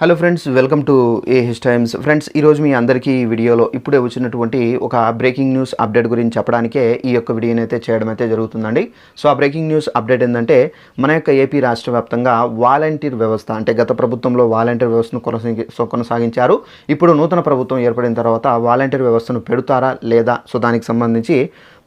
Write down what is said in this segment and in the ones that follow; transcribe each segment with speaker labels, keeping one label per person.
Speaker 1: Hello friends welcome to a his times friends ఈరోజు మీ అందరికీ ఈ వీడియోలో ఇప్పుడే వచ్చినటువంటి ఒక బ్రేకింగ్ న్యూస్ అప్డేట్ గురించి చెప్పడానికే ఈ యొక్క వీడియోని అయితే చేయడం అయితే జరుగుతుందండి. సో ఆ బ్రేకింగ్ న్యూస్ అప్డేట్ ఏంటంటే మన యొక్క ఏపీ రాష్ట్ర వ్యాప్తంగా వాలంటీర్ వ్యవస్థ అంటే గత ప్రభుత్వంలో వాలంటీర్ వ్యవస్థను కొనసాగి సో కొనసాగించారు. ఇప్పుడు నూతన ప్రభుత్వం ఏర్పడిన తర్వాత వాలంటీర్ వ్యవస్థను పెడతారా లేదా? సో దానికి సంబంధించి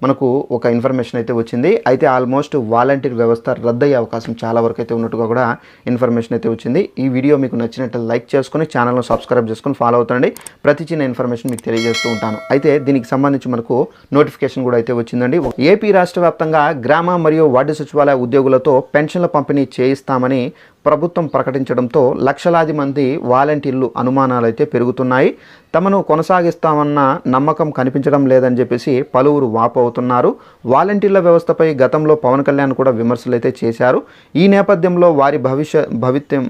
Speaker 1: మనకు ఒక ఇన్ఫర్మేషన్ అయితే వచ్చింది. అయితే ఆల్మోస్ట్ వాలంటీర్ వ్యవస్థ రద్దయ్యే అవకాశం చాలా వరకు అయితే ఉన్నట్టుగా కూడా ఇన్ఫర్మేషన్ అయితే వచ్చింది. ఈ వీడియో మీకు నచ్చినట్టు లైక్ చేసుకుని ఛానల్ను సబ్స్క్రైబ్ చేసుకుని ఫాలో అవుతండి ప్రతి చిన్న ఇన్ఫర్మేషన్ మీకు తెలియజేస్తూ ఉంటాను. అయితే దీనికి సంబంధించి మనకు నోటిఫికేషన్ కూడా అయితే వచ్చిందండి. ఏపీ రాష్ట్ర వ్యాప్తంగా గ్రామ మరియు వార్డు సచివాలయ ఉద్యోగులతో పెన్షన్ల పంపిణీ చేయిస్తామని ప్రభుత్వం ప్రకటించడంతో లక్షలాది మంది వాలంటీర్లు అనుమానాలు అయితే పెరుగుతున్నాయి. తమను కొనసాగిస్తామన్న నమ్మకం కనిపించడం లేదని చెప్పేసి పలువురు వాపోతున్నారు వాలంటీర్ల వ్యవస్థపై గతంలో పవన్ కళ్యాణ్ కూడా విమర్శలు అయితే చేశారు. ఈ నేపథ్యంలో వారి భవిష్య భవిత్యం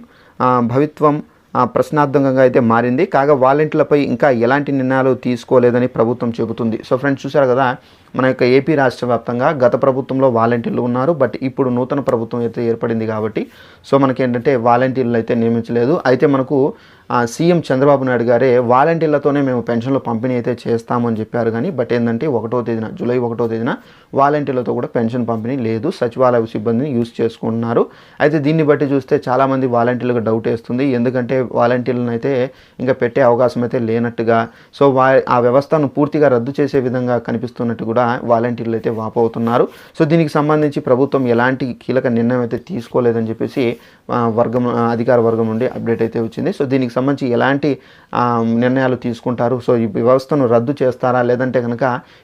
Speaker 1: భవిత్వం ప్రశ్నార్థకంగా అయితే మారింది. కాగా వాలంటీర్లపై ఇంకా ఎలాంటి నిర్ణయాలు తీసుకోలేదని ప్రభుత్వం చెబుతుంది. సో ఫ్రెండ్స్ చూసారు కదా మన యొక్క ఏపీ రాష్ట్ర వ్యాప్తంగా గత ప్రభుత్వంలో వాలంటీర్లు ఉన్నారు బట్ ఇప్పుడు నూతన ప్రభుత్వం అయితే ఏర్పడింది కాబట్టి సో మనకి ఏంటంటే వాలంటీర్లు అయితే నియమించలేదు. అయితే మనకు సీఎం చంద్రబాబు నాయుడు గారే వాలంటీర్లతోనే మేము పెన్షన్లు పంపిణీ అయితే చేస్తామని చెప్పారు కానీ బట్ ఏంటంటే ఒకటో తేదీన జూలై ఒకటో తేదీన వాలంటీర్లతో కూడా పెన్షన్ పంపిణీ లేదు. సచివాలయ సిబ్బందిని యూజ్ చేసుకుంటున్నారు. అయితే దీన్ని బట్టి చూస్తే చాలామంది వాలంటీర్లకు డౌట్ వేస్తుంది. ఎందుకంటే వాలంటీర్లను అయితే ఇంకా పెట్టే అవకాశం అయితే లేనట్టుగా సో వా ఆ వ్యవస్థను పూర్తిగా రద్దు చేసే విధంగా కనిపిస్తున్నట్టు కూడా వాలంటీర్లు అయితే వాపోతున్నారు సో దీనికి సంబంధించి ప్రభుత్వం ఎలాంటి కీలక నిర్ణయం అయితే తీసుకోలేదని చెప్పేసి వర్గం అధికార వర్గం నుండి అప్డేట్ అయితే వచ్చింది. సో దీనికి సంబంధించి ఎలాంటి నిర్ణయాలు తీసుకుంటారు? సో ఈ వ్యవస్థను రద్దు చేస్తారా? లేదంటే కనుక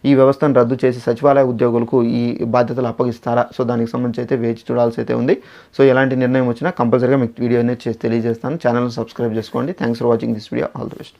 Speaker 1: ఈ వ్యవస్థను రద్దు చేసి సచివాలయ ఉద్యోగులకు ఈ బాధ్యతలు అప్పగిస్తారా? సో దానికి సంబంధించి అయితే వేచి చూడాల్సి అయితే ఉంది. సో ఎలాంటి నిర్ణయం వచ్చినా కంపల్సరీగా మీకు వీడియో అనేది చేసి తెలియజేస్తాను. ఛానల్ని సబ్స్క్రైబ్ చేసుకోండి. Thanks for watching this video. All the best.